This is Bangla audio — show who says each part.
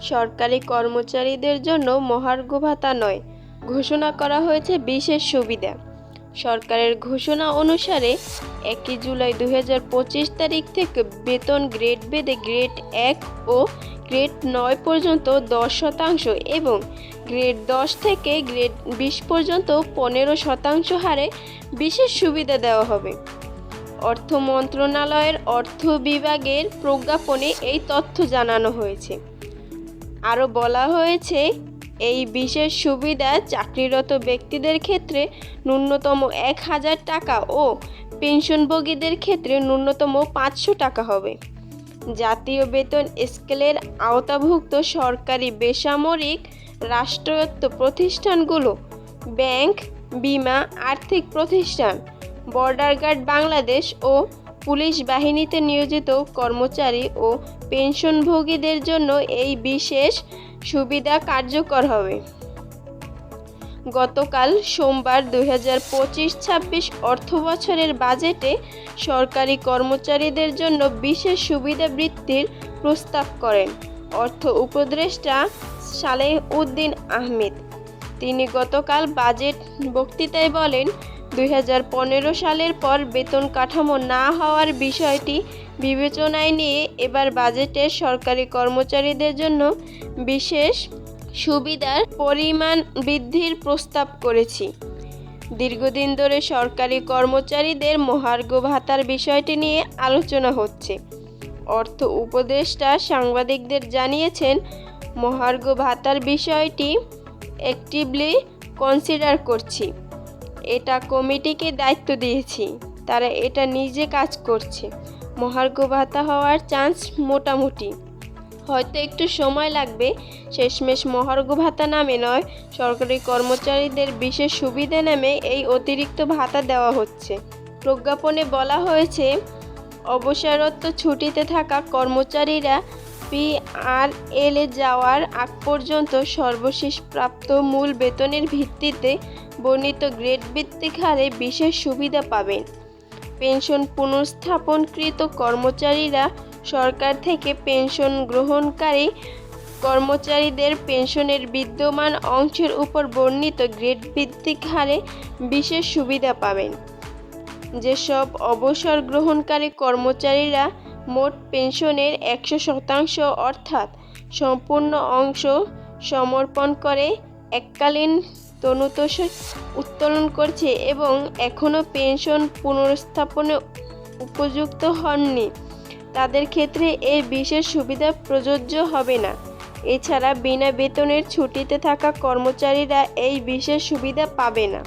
Speaker 1: সরকারি কর্মচারীদের জন্য মহার্ঘ ভাতা নয়। ঘোষণা করা হয়েছে বিশেষ সুবিধা। সরকারের ঘোষণা অনুসারে একই জুলাই দু হাজার পঁচিশ তারিখ থেকে বেতন গ্রেড বেদে গ্রেড এক ও গ্রেড নয় পর্যন্ত দশ শতাংশ এবং গ্রেড দশ থেকে গ্রেড বিশ পর্যন্ত পনেরো শতাংশ হারে বিশেষ সুবিধা দেওয়া হবে। অর্থ মন্ত্রণালয়ের অর্থ বিভাগের প্রজ্ঞাপনে এই তথ্য জানানো হয়েছে। আরও বলা হয়েছে, এই বিশেষ সুবিধা চাকরিরত ব্যক্তিদের ক্ষেত্রে ন্যূনতম এক হাজার টাকা ও পেনশনভোগীদের ক্ষেত্রে ন্যূনতম পাঁচশো টাকা হবে। জাতীয় বেতন স্কেলের আওতাভুক্ত সরকারি বেসামরিক রাষ্ট্রায়ত্ত প্রতিষ্ঠানগুলো, ব্যাংক, বিমা, আর্থিক প্রতিষ্ঠান, বর্ডার গার্ড বাংলাদেশ ও পুলিশ বাহিনীতে নিয়োজিত কর্মচারী ও পেনশনভোগীদের জন্য এই বিশেষ সুবিধা কার্যকর হবে। গতকাল সোমবার দুই হাজার পঁচিশ ছাব্বিশ অর্থ বছরের বাজেটে সরকারি কর্মচারীদের জন্য বিশেষ সুবিধা বৃদ্ধির প্রস্তাব করেন অর্থ উপদেষ্টা সালেহ উদ্দিন আহমেদ। তিনি গতকাল বাজেট বক্তৃতায় বলেন দুই হাজার পনেরো সালের পর বেতন কাঠামো না হওয়ার বিষয়টি বিবেচনায় নিয়ে এবার বাজেটে সরকারি কর্মচারীদের জন্য বিশেষ সুবিধার পরিমাণ বৃদ্ধির প্রস্তাব করেছি। দীর্ঘদিন ধরে সরকারি কর্মচারীদের মহার্ঘ ভাতার বিষয়টি নিয়ে আলোচনা হচ্ছে। অর্থ উপদেষ্টা সাংবাদিকদের জানিয়েছেন, মহার্ঘ ভাতার বিষয়টি অ্যাক্টিভলি কনসিডার করছি। এটা কমিটিকে দায়িত্ব দিয়েছি। তারা এটা নিজে কাজ করছে। মহার্ঘ ভাতা হওয়ার চান্স মোটামুটি। হয়তো একটু সময় লাগবে। শেষমেশ মহার্ঘ ভাতা নামে নয়, সরকারি কর্মচারীদের বিশেষ সুবিধা নামে এই অতিরিক্ত ভাতা দেওয়া হচ্ছে। প্রজ্ঞাপনে বলা হয়েছে অবসরত্ব ছুটিতে থাকা কর্মচারীরা পিআরএল যাওয়ার আগ পর্যন্ত সর্বশেষ প্রাপ্ত মূল বেতনের ভিত্তিতে বর্ণিত গ্রেড ভিত্তিক হারে বিশেষ সুবিধা পাবেন। পেনশন পুনঃস্থাপনকৃত কর্মচারীরা সরকার থেকে পেনশন গ্রহণকারী কর্মচারীদের পেনশনের বিদ্যমান অংশের উপর বর্ণিত গ্রেড ভিত্তিক হারে বিশেষ সুবিধা পাবেন। যেসব অবসর গ্রহণকারী কর্মচারীরা মোট পেনশনের একশো শতাংশ অর্থাৎ সম্পূর্ণ অংশ সমর্পণ করে এককালীন তনুতোষ উত্তোলন করছে এবং এখনও পেনশন পুনর্স্থাপনে উপযুক্ত হননি। তাদের ক্ষেত্রে এই বিশেষ সুবিধা প্রযোজ্য হবে না। এছাড়া বিনা বেতনের ছুটিতে থাকা কর্মচারীরা এই বিশেষ সুবিধা পাবে না।